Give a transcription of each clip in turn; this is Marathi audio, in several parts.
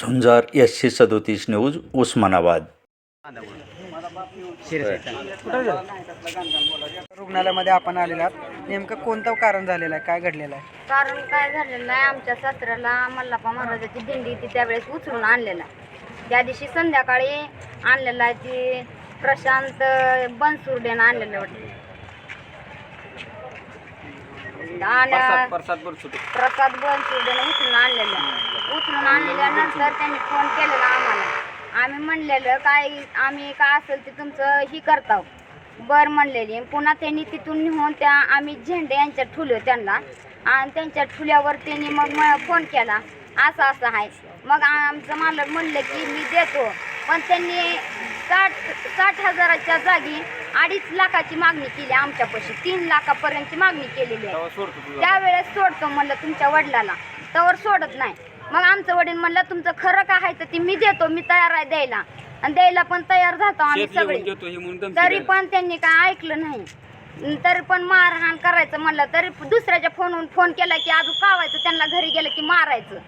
झुंजार एसशे सदोतीस न्यूज उस्मानाबाद. रुग्णालयामध्ये आपण आलेला आहात. नेमकं कोणतं कारण झालेलं आहे? काय घडलेलं आहे? कारण काय झालेलं आहे आमच्या सासऱ्याला मल्लाप्पा महाराजाची दिंडी ती त्यावेळेस उचलून आणलेला. आहे. त्या दिवशी संध्याकाळी आणलेला आहे ती प्रशांत बनसुर्डेनं आणलेलं वाटतं प्रसाद बनसुर्डेनं उचलून आणलेलं. उचलून आणल्यानंतर त्यांनी फोन केलेला आम्हाला. आम्ही म्हणलेलं काय आम्ही काय असेल ते तुमचं ही करताव बर म्हणलेली. पुन्हा त्यांनी तिथून निघून त्या आम्ही झेंडे यांच्या ठुलो त्यांना. आणि त्यांच्या ठुल्यावर त्यांनी मग फोन केला. असं असं आहे. मग आमचं मालक म्हणलं की मी देतो. पण त्यांनी साठ साठ हजाराच्या जागी अडीच लाखाची मागणी केली. आमच्यापाशी तीन लाखापर्यंतची मागणी केलेली आहे. त्यावेळेस सोडतो म्हणलं तुमच्या वडिलाला. तवर सोडत नाही. मग आमचं वडील म्हणलं तुमचं खरं काय आहे तर ती मी देतो मी तयार आहे द्यायला. आणि द्यायला पण तयार झातो आम्ही सगळे. तरी पण त्यांनी काय ऐकलं नाही. तरी पण मारहाण करायचं म्हणलं तरी दुसऱ्याच्या फोनवरून फोन केला की अजून कावायचं त्यांना घरी गेलं की मारायचं.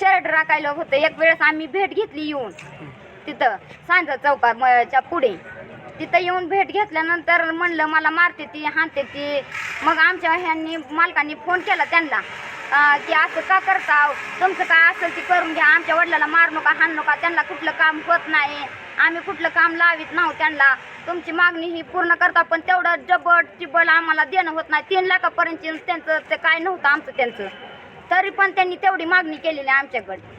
शर्ट राखायला होतं. एक वेळेस आम्ही भेट घेतली येऊन. तिथं सांजा चौकाच्या पुढे. तिथं येऊन भेट घेतल्यानंतर म्हणलं मला मारते ती हाणते ती. मग आमच्या ह्यांनी मालकांनी फोन केला त्यांना की असं का करता तुमचं काय असेल ते करून घ्या. आमच्या वडिलाला मार नका हाण नका. त्यांना कुठलं काम होत नाही. आम्ही कुठलं काम लावित नाहो त्यांना. तुमची मागणी ही पूर्ण करता पण तेवढं जबड चिबल आम्हाला देणं होत नाही. तीन लाखापर्यंत त्यांचं ते काय नव्हतं आमचं त्यांचं. तरी पण त्यांनी तेवढी मागणी केलेली आहे आमच्याकडे.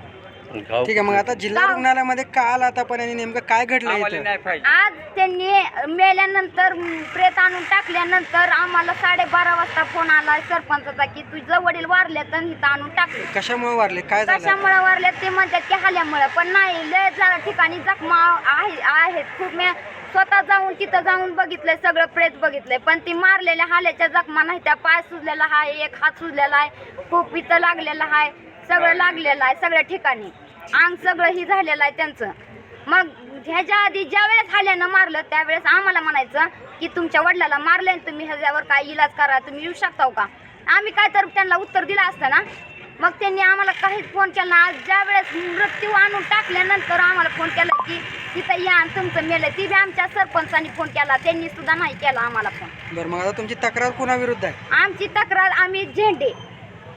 ठीक आहे मग आता जिल्हा रुग्णालयामध्ये का आला आता पण आणि नेमकं काय घडलं इथं? आज त्यांनी मेल्यानंतर म, प्रेत आणून टाकल्यानंतर आम्हाला साडेबारा वाजता फोन आला सरपंचाचा की तुझं वडील वारले तर इथं आणून टाकले. कशामुळे वारले? काय झालं? कशामुळे वारले ते म्हणतात की हाल्यामुळे. पण नाही लय जरा ठिकाणी जखमा आहे आहेत. खूप मी स्वतः जाऊन तिथं जाऊन बघितलंय सगळं प्रेत बघितलंय. पण ती मारलेल्या हाल्याच्या जखमा नाही त्या पाय सुजलेला आहे एक हात सुजलेला आहे खूप इथं लागलेला आहे सगळं लागलेलं आहे सगळ्या ठिकाणी. अंग सगळं ही झालेलं आहे त्यांचं. मग ह्याच्या आधी ज्या वेळेस हाल्यानं मारलं त्यावेळेस आम्हाला म्हणायचं की तुमच्या वडिलाला मारलंय तुम्ही ह्याच्यावर काय इलाज करा तुम्ही येऊ शकता का? आम्ही काय तर त्यांना उत्तर दिलं असतं ना? मग त्यांनी आम्हाला काहीच फोन केला. आज ज्या वेळेस मृत्यू आणून टाकल्यानंतर आम्हाला फोन केला की तिथं या आणि तुमचं मेलं. ती बी आमच्या सरपंचानी फोन केला. त्यांनी सुद्धा नाही केला आम्हाला फोन बरं मग आता तुमची तक्रार कुणाविरुद्ध आहे? आमची तक्रार आम्ही झेंडे.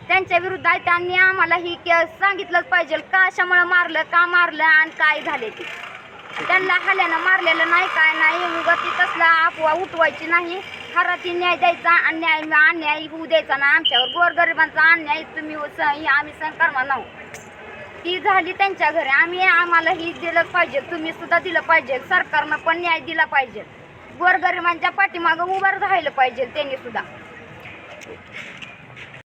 त्यांच्या विरुद्ध आहे. त्यांनी आम्हाला ही सांगितलंच पाहिजे. का मारलं का मारलं आणि काय झाले ते? त्यांना हल्यानं मारलेलं नाही काय नाही उगा ती तसला अफवा उठवायची नाही. खरा ती न्याय द्यायचा अन्याय अन्याय होऊ द्यायचा ना. आमच्यावर गोरगरिबांचा अन्याय तुम्ही स- आम्ही संकर्मा नाव ती झाली त्यांच्या घरी. आम्ही आम्हाला ही दिलं पाहिजे. तुम्ही सुद्धा दिलं पाहिजे. सरकारनं पण न्याय दिला पाहिजे. गोरगरिबांच्या पाठीमागं उभं राहिलं पाहिजे त्यांनी सुद्धा.